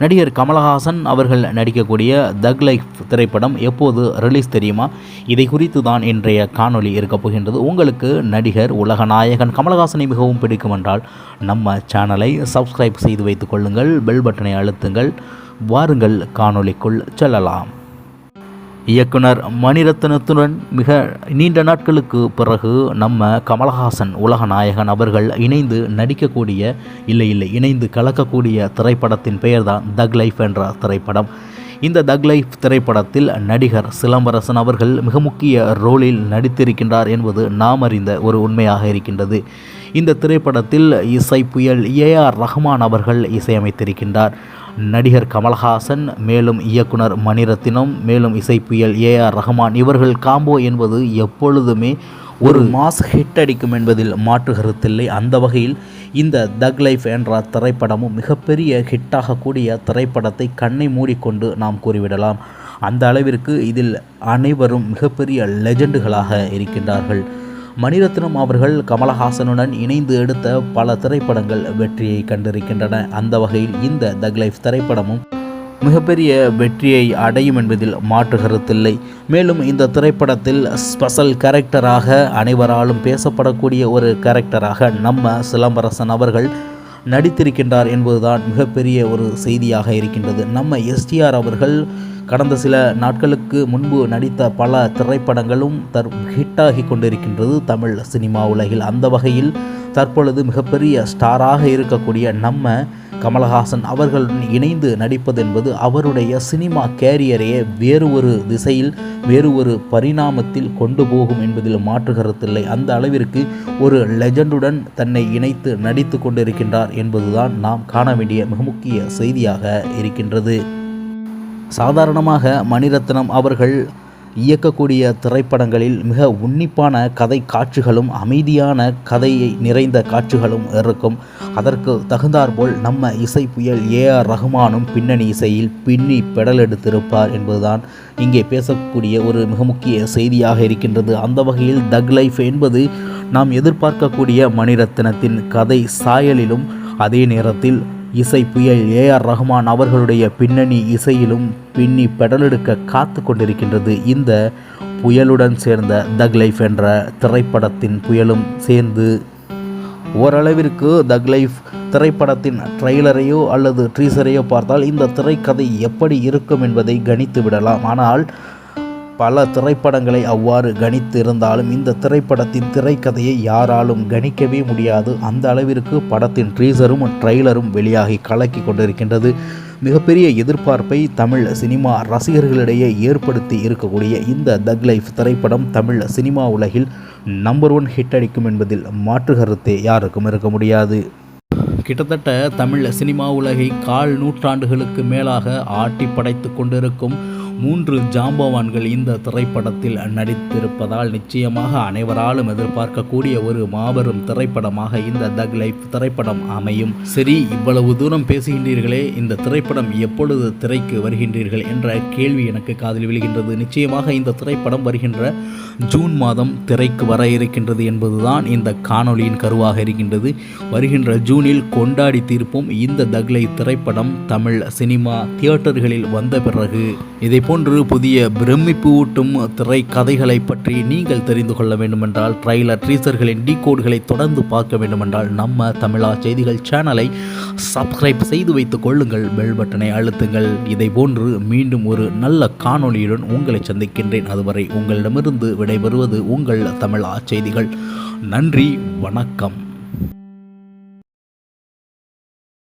நடிகர் கமலஹாசன் அவர்கள் நடிக்கக்கூடிய தக் லைஃப் திரைப்படம் எப்போது ரிலீஸ் தெரியுமா? இதை குறித்து தான் இன்றைய காணொளி இருக்கப் போகின்றது. உங்களுக்கு நடிகர் உலகநாயகன் கமலஹாசனை மிகவும் பிடிக்கும் என்றால் நம்ம சேனலை சப்ஸ்கிரைப் செய்து வைத்துக் கொள்ளுங்கள் பெல் பட்டனை அழுத்துங்கள். வாருங்கள் காணொளிக்குள் செல்லலாம். இயக்குனர் மணிரத்னத்துடன் மிக நீண்ட நாட்களுக்கு பிறகு நம்ம கமலஹாசன் உலகநாயகன் அவர்கள் இணைந்து நடிக்கக்கூடிய இல்லை இல்லை இணைந்து கலக்கக்கூடிய திரைப்படத்தின் பெயர்தான் தக் லைஃப் என்ற திரைப்படம். இந்த தக் லைஃப் திரைப்படத்தில் நடிகர் சிலம்பரசன் அவர்கள் மிக முக்கிய ரோலில் நடித்திருக்கின்றார் என்பது நாம் அறிந்த ஒரு உண்மையாக இருக்கின்றது. இந்த திரைப்படத்தில் இசை புயல் ஏ ஆர் ரஹ்மான் அவர்கள் இசையமைத்திருக்கின்றார். நடிகர் கமல்ஹாசன் மேலும் இயக்குனர் மணிரத்தினம் மேலும் இசைப்புயல் ஏ ஆர் ரஹ்மான் இவர்கள் காம்போ என்பது எப்பொழுதுமே ஒரு மாஸ் ஹிட் அடிக்கும் என்பதில் மாற்று கருத்தில்லை. அந்த வகையில் இந்த தக் லைஃப் என்ற திரைப்படமும் மிகப்பெரிய ஹிட்டாகக்கூடிய திரைப்படத்தை கண்ணை மூடிக்கொண்டு நாம் கூறிவிடலாம். அந்த அளவிற்கு இதில் அனைவரும் மிகப்பெரிய லெஜண்டுகளாக இருக்கின்றார்கள். மணிரத்னம் அவர்கள் கமலஹாசனுடன் இணைந்து எடுத்த பல திரைப்படங்கள் வெற்றியை கண்டிருக்கின்றன. அந்த வகையில் இந்த தக்லைஃப் திரைப்படமும் மிகப்பெரிய வெற்றியை அடையும் என்பதில் மாற்று கருத்தில்லை. மேலும் இந்த திரைப்படத்தில் ஸ்பெஷல் கேரக்டராக அனைவராலும் பேசப்படக்கூடிய ஒரு கேரக்டராக நம்ம சிலம்பரசன் அவர்கள் நடித்திருக்கின்றார் என்பதுதான் மிகப்பெரிய ஒரு செய்தியாக இருக்கின்றது. நம்ம எஸ்டிஆர் அவர்கள் கடந்த சில நாட்களுக்கு முன்பு நடித்த பல திரைப்படங்களும் தற் ஹிட்டாகி கொண்டிருக்கின்றது தமிழ் சினிமா உலகில். அந்த வகையில் தற்பொழுது மிகப்பெரிய ஸ்டாராக இருக்கக்கூடிய நம்ம கமலஹாசன் அவர்களுடன் இணைந்து நடிப்பது என்பது அவருடைய சினிமா கேரியரையே வேறு ஒரு திசையில் வேறு ஒரு பரிணாமத்தில் கொண்டு போகும் என்பதில் மாற்று கருத்தில்லை. அந்த அளவிற்கு ஒரு லெஜண்டுடன் தன்னை இணைத்து நடித்து கொண்டிருக்கின்றார் என்பதுதான் நாம் காண வேண்டிய மிக முக்கிய செய்தியாக இருக்கின்றது. சாதாரணமாக மணிரத்னம் அவர்கள் இயக்கக்கூடிய திரைப்படங்களில் மிக உன்னிப்பான கதை காட்சிகளும் அமைதியான கதையை நிறைந்த காட்சிகளும் இருக்கும். அதற்கு தகுந்தாற்போல் நம்ம இசை புயல் ஏ ஆர் ரஹ்மானும் பின்னணி இசையில் பின்னி பெடல் எடுத்திருப்பார் என்பதுதான் இங்கே பேசக்கூடிய ஒரு மிக முக்கிய செய்தியாக இருக்கின்றது. அந்த வகையில் தக் லைஃப் என்பது நாம் எதிர்பார்க்கக்கூடிய மணிரத்னத்தின் கதை சாயலிலும் அதே நேரத்தில் இசை புயல் ஏ ஆர் ரஹ்மான் அவர்களுடைய பின்னணி இசையிலும் பின்னி பெடலெடுக்க காத்து கொண்டிருக்கின்றது. இந்த புயலுடன் சேர்ந்த தக் லைஃப் என்ற திரைப்படத்தின் புயலும் சேர்ந்து ஓரளவிற்கு தக் லைஃப் திரைப்படத்தின் ட்ரெய்லரையோ அல்லது ட்ரீசரையோ பார்த்தால் இந்த திரைக்கதை எப்படி இருக்கும் என்பதை கணித்து விடலாம். ஆனால் பல திரைப்படங்களை அவ்வாறு கணித்து இருந்தாலும் இந்த திரைப்படத்தின் திரைக்கதையை யாராலும் கணிக்கவே முடியாது. அந்த அளவிற்கு படத்தின் ட்ரீசரும் ட்ரெய்லரும் வெளியாகி கலக்கி கொண்டிருக்கின்றது. மிகப்பெரிய எதிர்பார்ப்பை தமிழ் சினிமா ரசிகர்களிடையே ஏற்படுத்தி இருக்கக்கூடிய இந்த தக் லைஃப் திரைப்படம் தமிழ் சினிமா உலகில் நம்பர் ஒன் ஹிட் அடிக்கும் என்பதில் மாற்று கருத்தே யாருக்கும் இருக்க முடியாது. கிட்டத்தட்ட தமிழ் சினிமா உலகை கால் நூற்றாண்டுகளுக்கு மேலாக ஆட்டி படைத்து கொண்டிருக்கும் மூன்று ஜாம்பவான்கள் இந்த திரைப்படத்தில் நடித்திருப்பதால் நிச்சயமாக அனைவராலும் எதிர்பார்க்கக்கூடிய ஒரு மாபெரும் திரைப்படமாக இந்த தக் லைஃப் திரைப்படம் அமையும். சரி இவ்வளவு தூரம் பேசுகின்றீர்களே இந்த திரைப்படம் எப்பொழுது திரைக்கு வருகின்றீர்கள் என்ற கேள்வி எனக்கு காதில் விழுகின்றது. நிச்சயமாக இந்த திரைப்படம் வருகின்ற ஜூன் மாதம் திரைக்கு வர இருக்கின்றது என்பதுதான் இந்த காணொளியின் கருவாக இருக்கின்றது. வருகின்ற ஜூனில் கொண்டாடி தீர்ப்போம் இந்த தக்லை திரைப்படம் தமிழ் சினிமா தியேட்டர்களில் வந்த பிறகு. இதை போன்று புதிய பிரமிப்பு ஊட்டும் திரைக்கதைகளை பற்றி நீங்கள் தெரிந்து கொள்ள வேண்டுமென்றால் ட்ரைலர் ட்ரீசர்களின் டீ கோட்களை தொடர்ந்து பார்க்க வேண்டுமென்றால் நம்ம தமிழா செய்திகள் சேனலை சப்ஸ்கிரைப் செய்து வைத்துக் கொள்ளுங்கள். பெல் பட்டனை அழுத்துங்கள். இதை போன்று மீண்டும் ஒரு நல்ல காணொளியுடன் உங்களை சந்திக்கின்றேன். அதுவரை உங்களிடமிருந்து விடைபெறுவது உங்கள் தமிழா செய்திகள். நன்றி வணக்கம்.